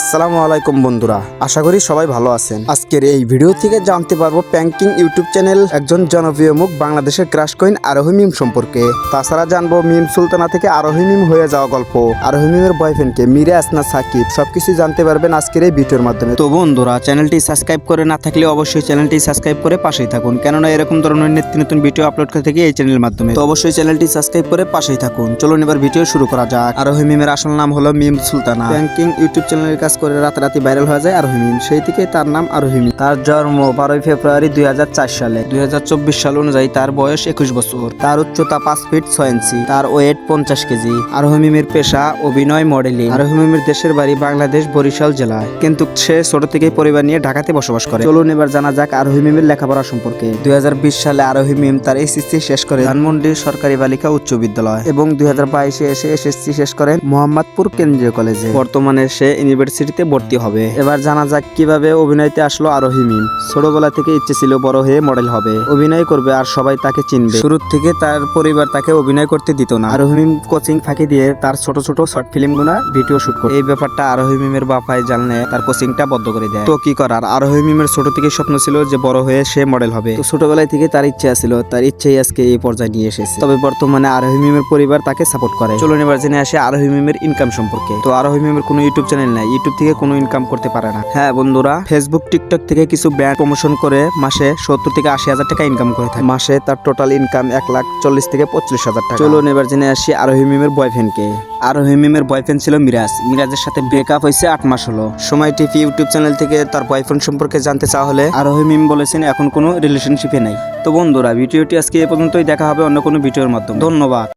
আসসালামু আলাইকুম বন্ধুরা, আশা করি সবাই ভালো আছেন। আজকের এই ভিডিও থেকে জানতে পারব প্যাঙ্কিং ইউটিউব চ্যানেল একজন জনপ্রিয় মুখ বাংলাদেশের ক্রাশ কয়েন আরোহী মিম সম্পর্কে। তাছাড়া জানব মিম সুলতানা থেকে আরোহী মিম হয়ে যাওয়া গল্প। আরোহী মিমের বয়ফ্রেন্ডকে মিরে, আসনা, সাকিব, সবকিছু জানতে পারবেন আজকের এই ভিডিওর মাধ্যমে। তো বন্ধুরা, চ্যানেলটি সাবস্ক্রাইব করে না থাকলে অবশ্যই চ্যানেলটি সাবস্ক্রাইব করে পাশেই থাকুন। কেননা এরকম ধরনের নিত্য নতুন ভিডিও আপলোড করে থাকি এই চ্যানেলের মাধ্যমে। তো অবশ্যই চ্যানেলটি সাবস্ক্রাইব করে পাশেই থাকুন। চলুন এবার ভিডিও শুরু করা যাক। আরোহী মিমের আসল নাম হলো মিম সুলতানা। ব্যাংকিং ইউটিউব চ্যানেলের কাজ করে রাতারাতি ভাইরাল হয়ে যায় আরোহী মিম। সেই থেকে তার নাম আরোহী মিম। তার জন্ম বারোই ফেব্রুয়ারি দুই সালে। দুই সাল অনুযায়ী তার বয়স একুশ বছর। তার উচ্চতা পাঁচ ফিট ছয় ইঞ্চি। তার ওয়েট পঞ্চাশ কেজি। আরোহী মিমের পেশা অভিনয় মডেলিং। আরোহী মিমের দেশের বাড়ি বাংলাদেশ, বরিশাল জেলায়। কিন্তু সে ছোট থেকে পরিবার নিয়ে ঢাকাতে বসবাস করে। চলুন এবার জানা যাক আরোহী মিমের লেখাপড়া সম্পর্কে। দুই হাজার বিশ সালে আরোহিমিম তার এসএসসি শেষ করে ধানমন্ডির সরকারি বালিকা উচ্চ বিদ্যালয় এবং দুই এসে এসএসসি শেষ করেন মোহাম্মদপুর কেন্দ্রীয় কলেজে। বর্তমানে সে ইউনিভার্সিটিতে ভর্তি হবে। এবার জানা যাক কীভাবে অভিনয়তে আসলো আরোহী মিম। ছোটবেলা থেকে ইচ্ছে ছিল বড় হয়ে মডেল হবে। অভিনয় করবে আর সবাই তাকে চিনবে। শুরুর থেকে তার পরিবার তাকে অভিনয় করতে দিত না। আরোহী মিম কোচিং ফাঁকি দিয়ে তার ছোট ছোট শর্ট ফিল্ম গুনা ভিডিও শুট করে এই ব্যাপারটা আরোহী মিমের বাপায় জানলে তার কোচিংটা বন্ধ করে দেয়। তো কি করার? আরোহী মিমের ছোট থেকে স্বপ্ন ছিল যে বড় হয়ে সে মডেল হবে। তো থেকে তার ইচ্ছা ছিল তার ইচ্ছেই আজকে এই পর্যায়ে নিয়ে এসেছে। তবে বর্তমানে আরোহী মিমের পরিবার তাকে সাপোর্ট করে। চলুন এবার জেনে আসে আরোহী মিমের ইনকাম সম্পর্কে। তো আরোহী মিমের কোনো ইউটিউব চ্যানেল নাই। ইউটিউব থেকে কোনো ইনকাম করতে পারে না। হ্যাঁ বন্ধুরা ফেসবুক টিকটক থেকে কিছু ব্র্যান্ড প্রমোশন করে মাসে সত্তর থেকে আশি হাজার টাকা ইনকাম করে থাকে। মাসে তার টোটাল ইনকাম এক লাখ চল্লিশ থেকে পঁচিশ হাজার টাকা। চলুন এবার জেনে আসি আরোহী মিমের বয়ফ্রেন্ডকে আরোহী মিমের বয়ফ্রেন্ড ছিল মিরাজ। মিরাজের সাথে ব্রেকআপ হয়েছে আট মাস হলো। সময় টিভি ইউটিউব চ্যানেল থেকে তার বয়ফ্রেন্ড সম্পর্কে জানতে চাওয়া হলে আরোহী মিম বলেছেন, এখন কোনো রিলেশনশিপে নাই। তো বন্ধুরা, ভিডিওটি আজকে এ পর্যন্তই। দেখা হবে অন্য কোনো ভিডিওর মাধ্যমে। ধন্যবাদ।